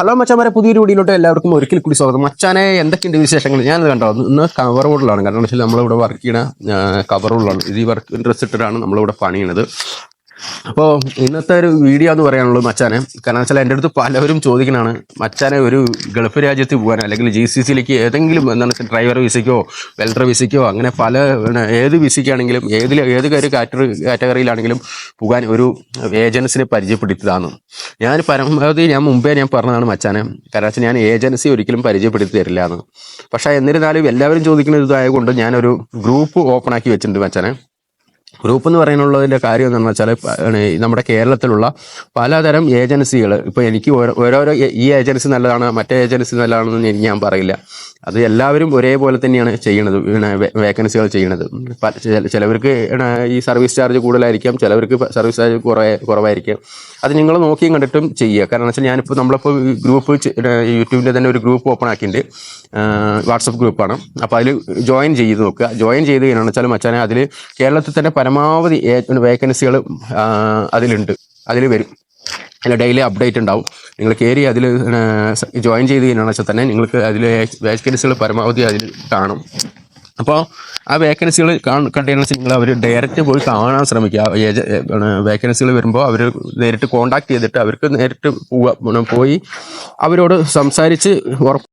Hello മച്ചാമാരെ പുതിയൊരു വീഡിയോയിലോട്ട് എല്ലാവർക്കും ഒരിക്കൽ കൂടി സ്വാഗതം. മച്ചാനെ എന്തൊക്കെയുണ്ട് വിശേഷങ്ങൾ? ഞാനത് കണ്ടോ ഇന്ന് കവർ റോഡിലാണ് കാരണം വെച്ചാൽ നമ്മളിവിടെ വർക്ക് ചെയ്യണ കവർ റോഡിലാണ് ഇത് ഈ വർക്ക് ഡ്രസ് ഇട്ടിട്ടാണ് നമ്മളിവിടെ പണിയണത്. അപ്പോൾ ഇന്നത്തെ ഒരു വീഡിയോ എന്ന് പറയാനുള്ളത് മച്ചാനെ കാരണം വെച്ചാൽ എന്റെ അടുത്ത് പലവരും ചോദിക്കണാണ് മച്ചാനെ ഒരു ഗൾഫ് രാജ്യത്ത് പോകാൻ അല്ലെങ്കിൽ ജി സി സിയിലേക്ക് ഏതെങ്കിലും എന്താണ് ഡ്രൈവർ വിസയ്ക്കോ വെൽഡർ വിസയ്ക്കോ അങ്ങനെ പല ഏത് വിസയ്ക്കാണെങ്കിലും ഏതിൽ ഏത് കാറ്റഗറി കാറ്റഗറിയിലാണെങ്കിലും പോകാൻ ഒരു ഏജൻസിനെ പരിചയപ്പെടുത്തിയതാണ്. ഞാൻ പരമാവധി ഞാൻ മുമ്പേ ഞാൻ പറഞ്ഞതാണ് മച്ചാനെ കാരണം വെച്ചാൽ ഞാൻ ഏജൻസി ഒരിക്കലും പരിചയപ്പെടുത്തി തരില്ല എന്ന് പക്ഷേ എന്നിരുന്നാലും എല്ലാവരും ചോദിക്കുന്ന ഇതായതുകൊണ്ട് ഞാനൊരു ഗ്രൂപ്പ് ഓപ്പൺ ആക്കി വെച്ചിട്ടുണ്ട് മച്ചാനെ. ഗ്രൂപ്പ് എന്ന് പറയാനുള്ളതിന്റെ കാര്യം എന്താണെന്ന് വെച്ചാൽ നമ്മുടെ കേരളത്തിലുള്ള പലതരം ഏജൻസികൾ ഇപ്പോൾ എനിക്ക് ഓരോ- ഓരോരോ ഈ ഏജൻസി നല്ലതാണ് മറ്റേ ഏജൻസി നല്ലതാണെന്ന് ഞാൻ പറയില്ല. അത് എല്ലാവരും ഒരേപോലെ തന്നെയാണ് ചെയ്യണത് വേക്കൻസികൾ ചെയ്യണത് ചിലവർക്ക് ഈ സർവീസ് ചാർജ് കൂടുതലായിരിക്കാം ചിലവർക്ക് സർവീസ് ചാർജ് കുറേ കുറവായിരിക്കാം. അത് നിങ്ങൾ നോക്കിയും കണ്ടിട്ടും ചെയ്യുക. കാരണം വെച്ചാൽ ഞാനിപ്പോൾ നമ്മളിപ്പോൾ ഗ്രൂപ്പ് യൂട്യൂബിന്റെ തന്നെ ഒരു ഗ്രൂപ്പ് ഓപ്പൺ ആക്കിയിട്ടുണ്ട്. വാട്സപ്പ് ഗ്രൂപ്പാണ്. അപ്പോൾ അതിൽ ജോയിൻ ചെയ്ത് നോക്കുക. ജോയിൻ ചെയ്ത് കഴിഞ്ഞാൽ വെച്ചാൽ മച്ചാനെ അതിൽ കേരളത്തിൽ തന്നെ പരമാവധി വേക്കൻസികൾ അതിലുണ്ട്. അതിൽ വരും. അതിൽ ഡെയിലി അപ്ഡേറ്റ് ഉണ്ടാവും. നിങ്ങൾ കയറി അതിൽ ജോയിൻ ചെയ്ത് കഴിഞ്ഞാൽ തന്നെ നിങ്ങൾക്ക് അതിൽ വേക്കൻസികൾ പരമാവധി അതിൽ കാണും. അപ്പോൾ ആ വേക്കൻസികൾ കണ്ടെയ്നർ നിങ്ങൾ അവർ ഡയറക്റ്റ് പോയി കാണാൻ ശ്രമിക്കുക. വേക്കൻസികൾ വരുമ്പോൾ അവർ നേരിട്ട് കോണ്ടാക്ട് ചെയ്തിട്ട് അവർക്ക് നേരിട്ട് പോവുക പോയി അവരോട് സംസാരിച്ച് ഉറപ്പ്